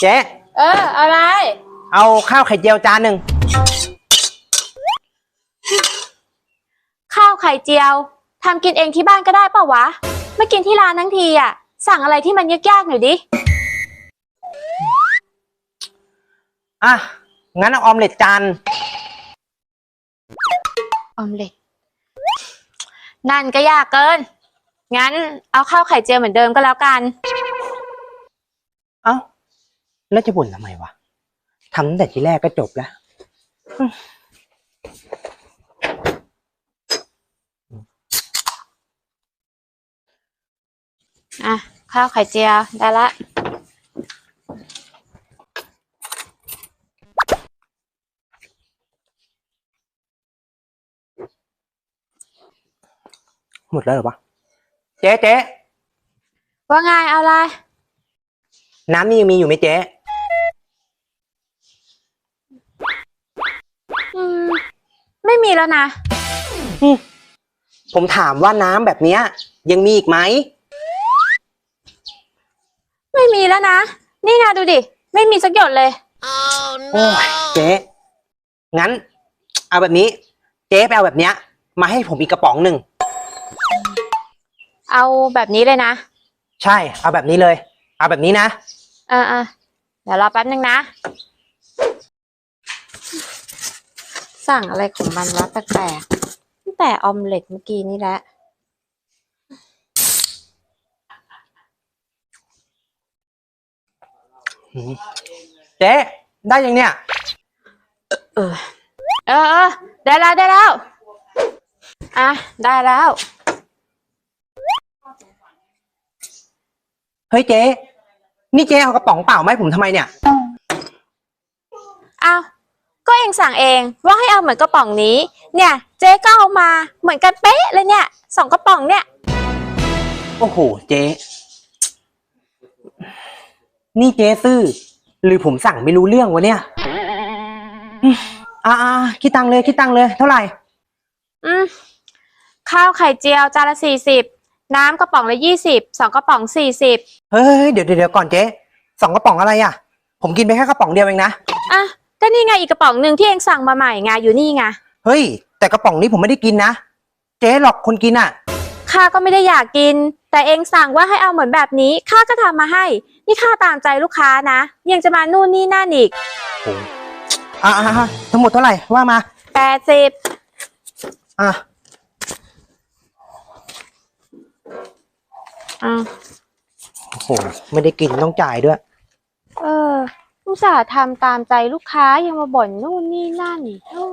เจ๊เอออะไร เอาข้าวไข่เจียวจานหนึ่งข้าวไข่เจียวทำกินเองที่บ้านก็ได้เปล่าวะไม่กินที่ร้านทั้งทีอะ สั่งอะไรที่มันยากๆหน่อยดิอะงั้นเอาออมเล็ตจานออมเล็ตนั่นก็ยากเกิน งั้นเอาข้าวไข่เจียวเหมือนเดิมก็แล้วกัน เอ้า แล้วจะบ่นทำไมวะทำตั้งแต่ทีแรกก็จบแล้วอะ ข้าวไข่เจียว ได้ละ หมดแล้วเหรอวะเจ๊เจ๊ว่าไงเอาอะไร น้ำนี่ยังมีอยู่ไหมเจ๊ ม่มีแล้วนะ ผมถามว่าน้ำแบบเนี้ย ยังมีอีกไหม ไม่มีแล้วนะ นี่ไงดูดิ ไม่มีสักหยดเลย โอ้ยเจ๊ งั้น เอาแบบนี้ เจ๊ไปเอาแบบเนี้ย มาให้ผมอีกกระป๋องหนึ่ง เอาแบบนี้เลยนะ ใช่ เอาแบบนี้เลย เอาแบบนี้นะ เออเออเดี๋ยวรอแป๊บนึงนะ สั่งอะไรของมันวะแปลกๆตั้งแต่ออมเล็ตเมื่อกี้นี่แหละเจ๊ได้ยังเนี่ย เออ เออเออได้แล้วได้แล้ว อะ ได้แล้ว เฮ้ยเจ๊ นี่เจ๊เอากระป๋องเปล่ามาให้ผมทำไมเนี่ยเอา ก็เองสั่งเองว่าให้เอาเหมือนกระป๋องนี้ เนี่ย เจ๊ก็เอามาเหมือนกันเป๊ะเลยเนี่ยสองกระป๋องเนี่ย โอ้โห เจ๊ นี่เจ๊ซื่อ หรือผมสั่งไม่รู้เรื่องวะเนี่ยอืมอ่าอ่าคิดตังค์เลยคิดตังค์เลย เท่าไหร่ อืมข้าวไข่เจียวจานละสี่สิบน้ำกระป๋องละยี่สิบสองกระป๋องสี่สิบเฮ้ยเดี๋ยวเดี๋ยวเดี๋ยวก่อนเจ๊สองกระป๋องอะไรอะ ผมกินไปแค่กระป๋องเดียวเองนะ อะ ก็นี่ไงอีกกระป๋องหนึ่งที่เองสั่งมาใหม่ไงอยู่นี่ไงเฮ้ย แต่กระป๋องนี้ผมไม่ได้กินนะ เจ๊หลอกคนกินอะ ข้าก็ไม่ได้อยากกิน แต่เองสั่งว่าให้เอาเหมือนแบบนี้ข้าก็ทำมาให้ นี่ข้าตามใจลูกค้านะ ยังจะมานู่นนี่นั่นอีกอ่าอ่าอ่าทั้งหมดเท่าไหร่ว่ามา แปดสิบอะอะโอ้โหไม่ได้กินต้องจ่ายด้วย เออ อุตส่าห์ทำตามใจลูกค้ายังมาบ่นนู่นนี่นั่นอีกโอ้